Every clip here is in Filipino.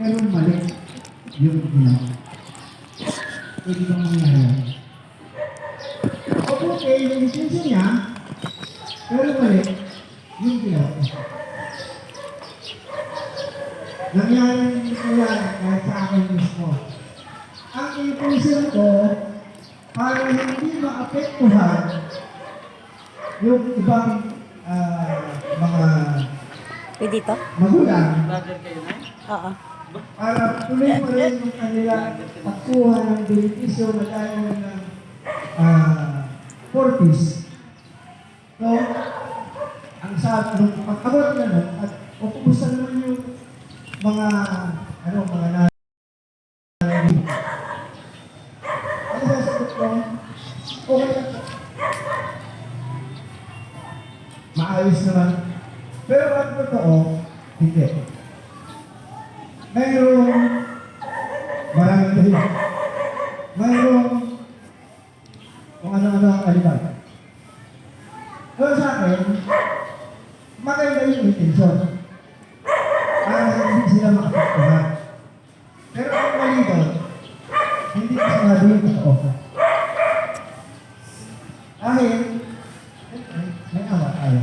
pero mali yung ginawa. Pwede bang mangyari? O okay, yung intention niya, pero mali yung ginawa. Nangyari ko yan kahit sa akin mismo. Ang intention ko, para hindi maapektuhan yung ibang ah, mga Pwede to? magulang Oo. Para tuloy pa rin yung kanilang pagkuha ng benepisyo na tayo ng uh, 40s. So, ang sa nung pag-abot na nun, at o kumusta naman yung mga ano, mga na ano? Okay. Maayos naman. Pero ang totoo, hindi. Mayroong maraming dahilan. Mayroong kung ano-ano ang alibag. Pero sa akin, maganda yung intention. Para hindi sila makapagpuhan. Pero ang mali doon, hindi ko sinabi yung totoo. Dahil, may awa tayo.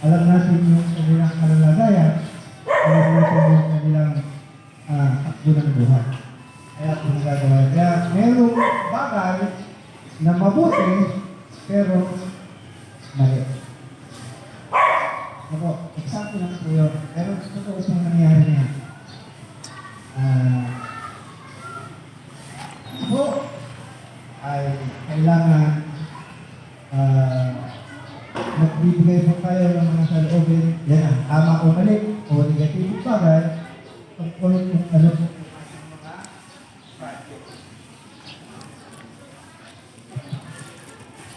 Alam natin yung kanilang kalalagayan, buhay. Kaya ito nagagawa. Kaya merong bagay na mabuti, pero mali. Ako, example lang po yun. Pero totoo itong nangyari niya. Ah, ako ay kailangan ah, magbibigay po tayo ng mga saloobin. Yan ang tama o mali o negative bagay tungkol kung ano po ang ating mga project. Thank you. Yung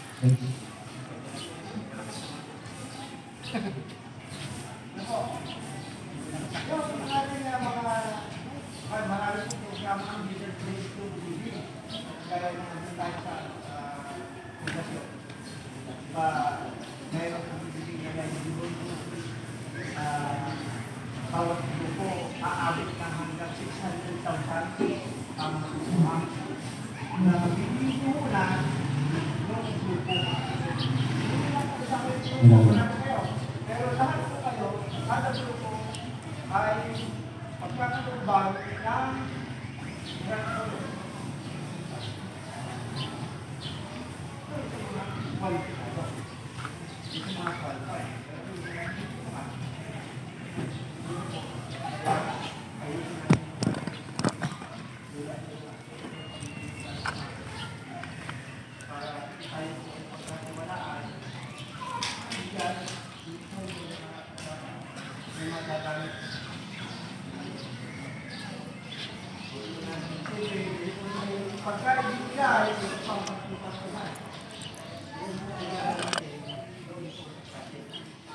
ating uh, mga ay, marami po programa ang Leader Place to TV. Kaya nung nandun tayo sa uh, fundasyon. Diba, mayroon kami bibigyan na yung libon po. Uh, bawat grupo aabot ng hanggang 600,000 ang makukuha. Na bibigyan ko muna yung grupo. Hindi lang po sa akin, grupo na po kayo. Pero lahat po kayo, kada grupo ay pagkakatubag ng grant order. Ito yung mga qualified. Ito yung mga qualified. Pero yung mga hindi ko pa. Ayusin natin. Para tayo po ay pagkatiwalaan. Bigyan, dito yung mga yung mga gagamit. Pagka ibigay, ito pang pagpapatunan.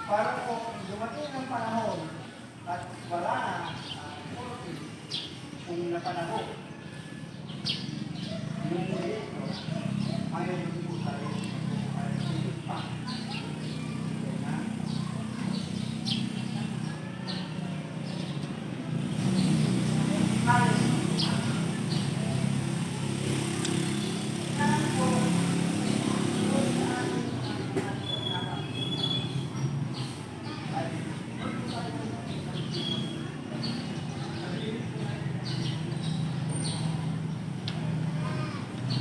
Para po dumating ng panahon at wala na kung napanahon yung proyekto ayaw nyo po tayo ay pa.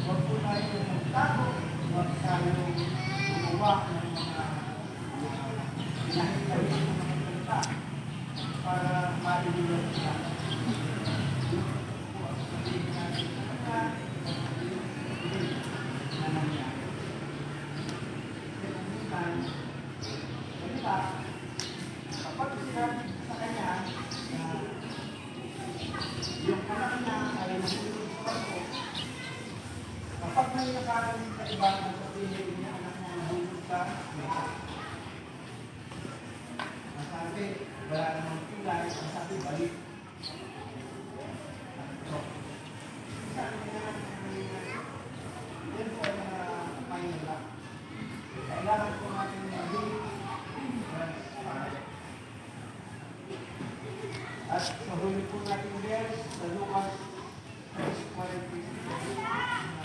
Huwag po tayo magtago, huwag tayo gumawa ng mga pinahintay ng mga salita para maibigan sila. Po ang sabihin natin sa kanya, na nangyari. Kaya salita, kapag sinabi sa kanya na yung anak niya ay nahulog sa barko, Kapag may nakarating sa iba ang sabihin At sa huli po natin verse sa Lucas 6.43.